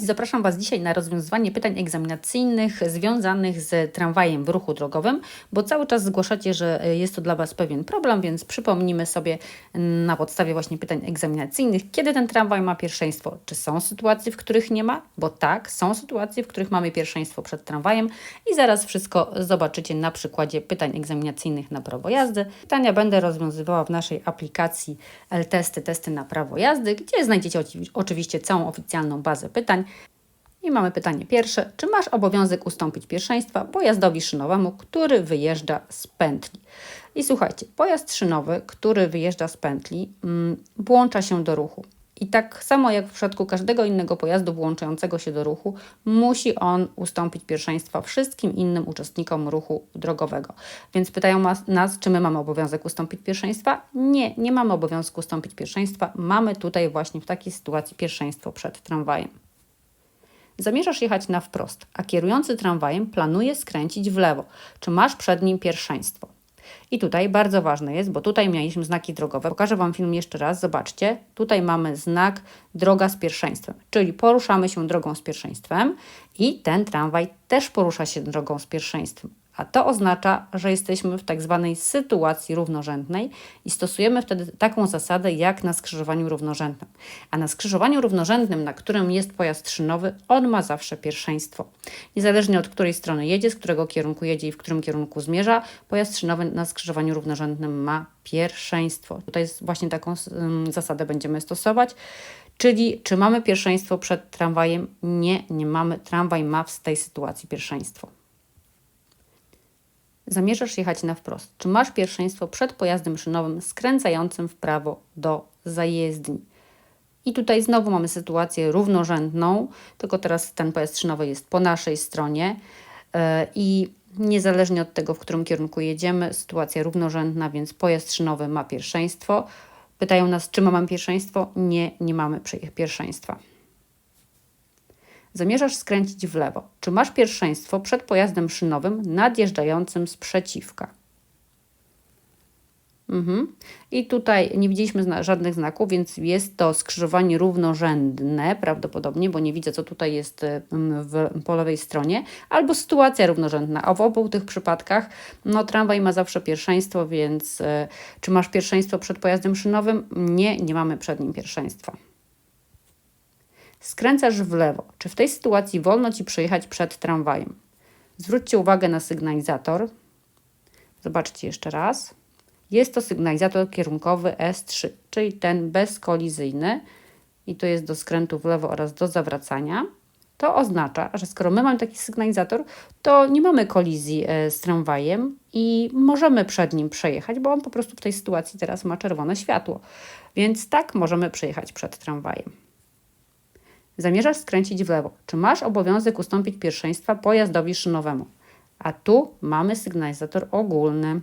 Cześć, zapraszam Was dzisiaj na rozwiązywanie pytań egzaminacyjnych związanych z tramwajem w ruchu drogowym, bo cały czas zgłaszacie, że jest to dla Was pewien problem, więc przypomnijmy sobie na podstawie właśnie pytań egzaminacyjnych, kiedy ten tramwaj ma pierwszeństwo. Czy są sytuacje, w których nie ma? Bo tak, są sytuacje, w których mamy pierwszeństwo przed tramwajem i zaraz wszystko zobaczycie na przykładzie pytań egzaminacyjnych na prawo jazdy. Pytania będę rozwiązywała w naszej aplikacji L-Testy, testy na prawo jazdy, gdzie znajdziecie oczywiście całą oficjalną bazę pytań. I mamy pytanie pierwsze. Czy masz obowiązek ustąpić pierwszeństwa pojazdowi szynowemu, który wyjeżdża z pętli? I słuchajcie, pojazd szynowy, który wyjeżdża z pętli, mm, włącza się do ruchu. I tak samo jak w przypadku każdego innego pojazdu włączającego się do ruchu, musi on ustąpić pierwszeństwa wszystkim innym uczestnikom ruchu drogowego. Więc pytają nas, czy my mamy obowiązek ustąpić pierwszeństwa? Nie, nie mamy obowiązku ustąpić pierwszeństwa. Mamy tutaj właśnie w takiej sytuacji pierwszeństwo przed tramwajem. Zamierzasz jechać na wprost, a kierujący tramwajem planuje skręcić w lewo. Czy masz przed nim pierwszeństwo? I tutaj bardzo ważne jest, bo tutaj mieliśmy znaki drogowe. Pokażę Wam film jeszcze raz. Zobaczcie, tutaj mamy znak droga z pierwszeństwem, czyli poruszamy się drogą z pierwszeństwem i ten tramwaj też porusza się drogą z pierwszeństwem a to oznacza, że jesteśmy w tak zwanej sytuacji równorzędnej i stosujemy wtedy taką zasadę jak na skrzyżowaniu równorzędnym. A na skrzyżowaniu równorzędnym, na którym jest pojazd szynowy, on ma zawsze pierwszeństwo. Niezależnie od której strony jedzie, z którego kierunku jedzie i w którym kierunku zmierza, pojazd szynowy na skrzyżowaniu równorzędnym ma pierwszeństwo. Tutaj właśnie taką zasadę będziemy stosować. Czyli czy mamy pierwszeństwo przed tramwajem? Nie, nie mamy. Tramwaj ma w tej sytuacji pierwszeństwo. Zamierzasz jechać na wprost. Czy masz pierwszeństwo przed pojazdem szynowym skręcającym w prawo do zajezdni? I tutaj znowu mamy sytuację równorzędną, tylko teraz ten pojazd szynowy jest po naszej stronie e, i niezależnie od tego, w którym kierunku jedziemy, sytuacja równorzędna, więc pojazd szynowy ma pierwszeństwo. Pytają nas, czy mamy pierwszeństwo? Nie, nie mamy pierwszeństwa. Zamierzasz skręcić w lewo. Czy masz pierwszeństwo przed pojazdem szynowym nadjeżdżającym z przeciwka? Mhm. I tutaj nie widzieliśmy zna żadnych znaków, więc jest to skrzyżowanie równorzędne prawdopodobnie, bo nie widzę, co tutaj jest w, po lewej stronie, albo sytuacja równorzędna. A w obu tych przypadkach no, tramwaj ma zawsze pierwszeństwo, więc y, czy masz pierwszeństwo przed pojazdem szynowym? Nie, nie mamy przed nim pierwszeństwa. Skręcasz w lewo. Czy w tej sytuacji wolno Ci przejechać przed tramwajem? Zwróćcie uwagę na sygnalizator. Zobaczcie jeszcze raz. Jest to sygnalizator kierunkowy S3, czyli ten bezkolizyjny i to jest do skrętu w lewo oraz do zawracania. To oznacza, że skoro my mamy taki sygnalizator, to nie mamy kolizji e, z tramwajem i możemy przed nim przejechać, bo on po prostu w tej sytuacji teraz ma czerwone światło. Więc tak możemy przejechać przed tramwajem. Zamierzasz skręcić w lewo. Czy masz obowiązek ustąpić pierwszeństwa pojazdowi szynowemu? A tu mamy sygnalizator ogólny.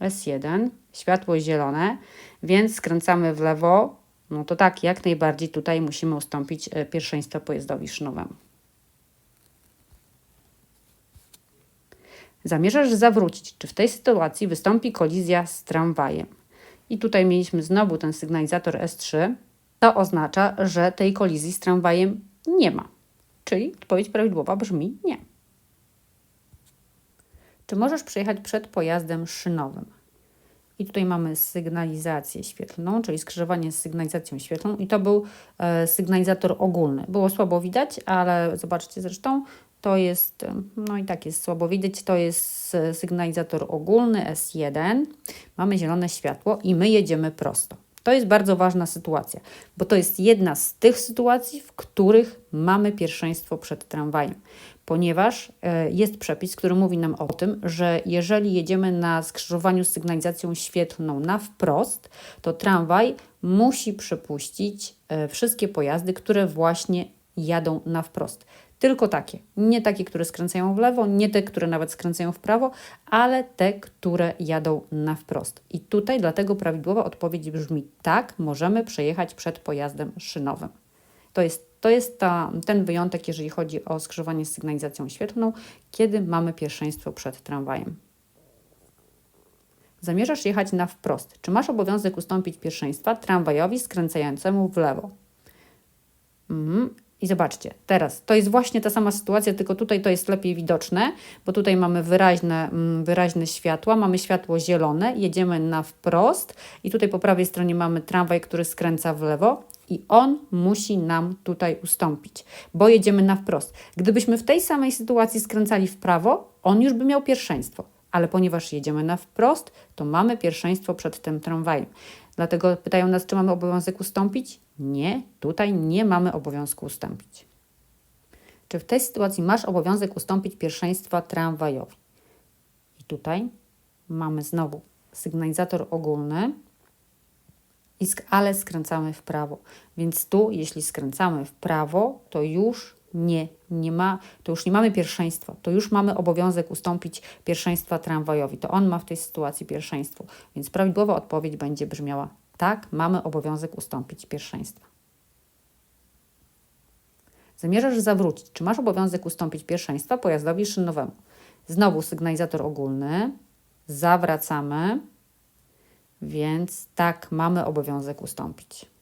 S1, światło zielone, więc skręcamy w lewo. No to tak, jak najbardziej tutaj musimy ustąpić e, pierwszeństwa pojazdowi szynowemu. Zamierzasz zawrócić. Czy w tej sytuacji wystąpi kolizja z tramwajem? I tutaj mieliśmy znowu ten sygnalizator S3. To oznacza, że tej kolizji z tramwajem nie ma. Czyli odpowiedź prawidłowa brzmi nie. Czy możesz przejechać przed pojazdem szynowym? I tutaj mamy sygnalizację świetlną, czyli skrzyżowanie z sygnalizacją świetlną i to był e, sygnalizator ogólny. Było słabo widać, ale zobaczcie zresztą, to jest, no i tak jest słabo widać, to jest sygnalizator ogólny S1. Mamy zielone światło i my jedziemy prosto. To jest bardzo ważna sytuacja, bo to jest jedna z tych sytuacji, w których mamy pierwszeństwo przed tramwajem, ponieważ e, jest przepis, który mówi nam o tym, że jeżeli jedziemy na skrzyżowaniu z sygnalizacją świetlną na wprost, to tramwaj musi przepuścić e, wszystkie pojazdy, które właśnie jadą na wprost. Tylko takie. Nie takie, które skręcają w lewo, nie te, które nawet skręcają w prawo, ale te, które jadą na wprost. I tutaj dlatego prawidłowa odpowiedź brzmi tak, możemy przejechać przed pojazdem szynowym. To jest, to jest ta, ten wyjątek, jeżeli chodzi o skrzyżowanie z sygnalizacją świetlną, kiedy mamy pierwszeństwo przed tramwajem. Zamierzasz jechać na wprost. Czy masz obowiązek ustąpić pierwszeństwa tramwajowi skręcającemu w lewo? Mhm. I zobaczcie, teraz to jest właśnie ta sama sytuacja, tylko tutaj to jest lepiej widoczne, bo tutaj mamy wyraźne, mm, wyraźne światła, mamy światło zielone, jedziemy na wprost i tutaj po prawej stronie mamy tramwaj, który skręca w lewo i on musi nam tutaj ustąpić, bo jedziemy na wprost. Gdybyśmy w tej samej sytuacji skręcali w prawo, on już by miał pierwszeństwo, ale ponieważ jedziemy na wprost, to mamy pierwszeństwo przed tym tramwajem. Dlatego pytają nas, czy mamy obowiązek ustąpić? Nie, tutaj nie mamy obowiązku ustąpić. Czy w tej sytuacji masz obowiązek ustąpić pierwszeństwa tramwajowi? I tutaj mamy znowu sygnalizator ogólny, ale skręcamy w prawo. Więc tu, jeśli skręcamy w prawo, to już nie, nie ma, to już nie mamy pierwszeństwa, to już mamy obowiązek ustąpić pierwszeństwa tramwajowi. To on ma w tej sytuacji pierwszeństwo. Więc prawidłowa odpowiedź będzie brzmiała tak, mamy obowiązek ustąpić pierwszeństwa. Zamierzasz zawrócić. Czy masz obowiązek ustąpić pierwszeństwa pojazdowi szynowemu? Znowu sygnalizator ogólny. Zawracamy. Więc tak, mamy obowiązek ustąpić.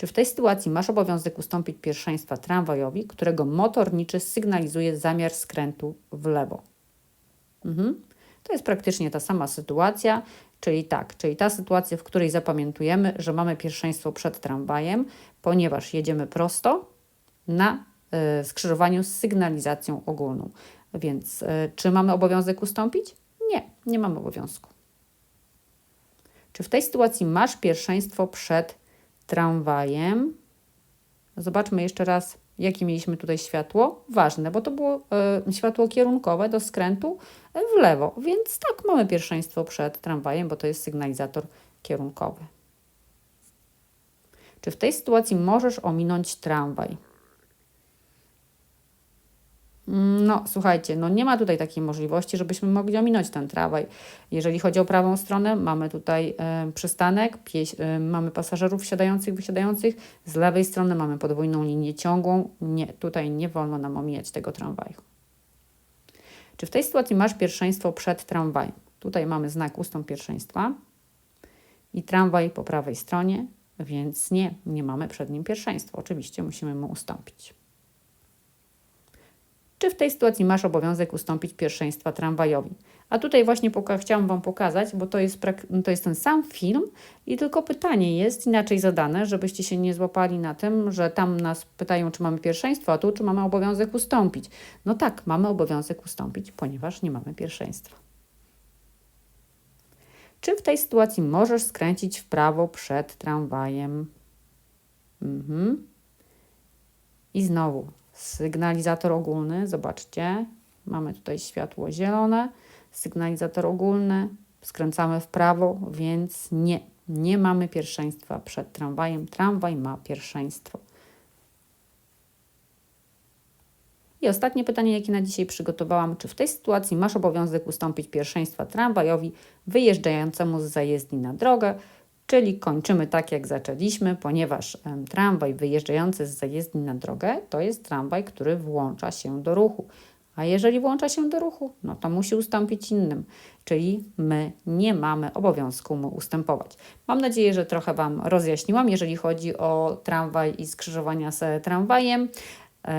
Czy w tej sytuacji masz obowiązek ustąpić pierwszeństwa tramwajowi, którego motorniczy sygnalizuje zamiar skrętu w lewo? Mhm. To jest praktycznie ta sama sytuacja, czyli tak, czyli ta sytuacja, w której zapamiętujemy, że mamy pierwszeństwo przed tramwajem, ponieważ jedziemy prosto na y, skrzyżowaniu z sygnalizacją ogólną. Więc y, czy mamy obowiązek ustąpić? Nie, nie mamy obowiązku. Czy w tej sytuacji masz pierwszeństwo przed tramwajem? Zobaczmy jeszcze raz, jakie mieliśmy tutaj światło. Ważne, bo to było y, światło kierunkowe do skrętu w lewo, więc tak, mamy pierwszeństwo przed tramwajem, bo to jest sygnalizator kierunkowy. Czy w tej sytuacji możesz ominąć tramwaj? No, słuchajcie, no nie ma tutaj takiej możliwości, żebyśmy mogli ominąć ten tramwaj. Jeżeli chodzi o prawą stronę, mamy tutaj e, przystanek, pieś, e, mamy pasażerów wsiadających, wysiadających. Z lewej strony mamy podwójną linię ciągłą. Nie, tutaj nie wolno nam omijać tego tramwaju. Czy w tej sytuacji masz pierwszeństwo przed tramwajem? Tutaj mamy znak ustąp pierwszeństwa i tramwaj po prawej stronie, więc nie, nie mamy przed nim pierwszeństwa. Oczywiście musimy mu ustąpić. Czy w tej sytuacji masz obowiązek ustąpić pierwszeństwa tramwajowi? A tutaj właśnie chciałam Wam pokazać, bo to jest, prak- to jest ten sam film i tylko pytanie jest inaczej zadane, żebyście się nie złapali na tym, że tam nas pytają, czy mamy pierwszeństwo, a tu, czy mamy obowiązek ustąpić. No tak, mamy obowiązek ustąpić, ponieważ nie mamy pierwszeństwa. Czy w tej sytuacji możesz skręcić w prawo przed tramwajem? Mhm. I znowu sygnalizator ogólny, zobaczcie, mamy tutaj światło zielone, sygnalizator ogólny, skręcamy w prawo, więc nie, nie mamy pierwszeństwa przed tramwajem. Tramwaj ma pierwszeństwo. I ostatnie pytanie, jakie na dzisiaj przygotowałam. Czy w tej sytuacji masz obowiązek ustąpić pierwszeństwa tramwajowi wyjeżdżającemu z zajezdni na drogę? Czyli kończymy tak, jak zaczęliśmy, ponieważ tramwaj wyjeżdżający z zajezdni na drogę to jest tramwaj, który włącza się do ruchu. A jeżeli włącza się do ruchu, no to musi ustąpić innym, czyli my nie mamy obowiązku mu ustępować. Mam nadzieję, że trochę Wam rozjaśniłam, jeżeli chodzi o tramwaj i skrzyżowania z tramwajem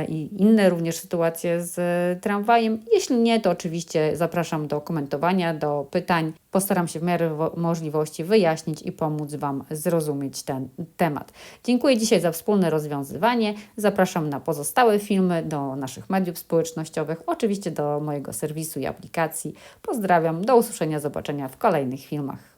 i inne również sytuacje z tramwajem. Jeśli nie, to oczywiście zapraszam do komentowania, do pytań. Postaram się w miarę wo- możliwości wyjaśnić i pomóc Wam zrozumieć ten temat. Dziękuję dzisiaj za wspólne rozwiązywanie. Zapraszam na pozostałe filmy, do naszych mediów społecznościowych, oczywiście do mojego serwisu i aplikacji. Pozdrawiam, do usłyszenia, zobaczenia w kolejnych filmach.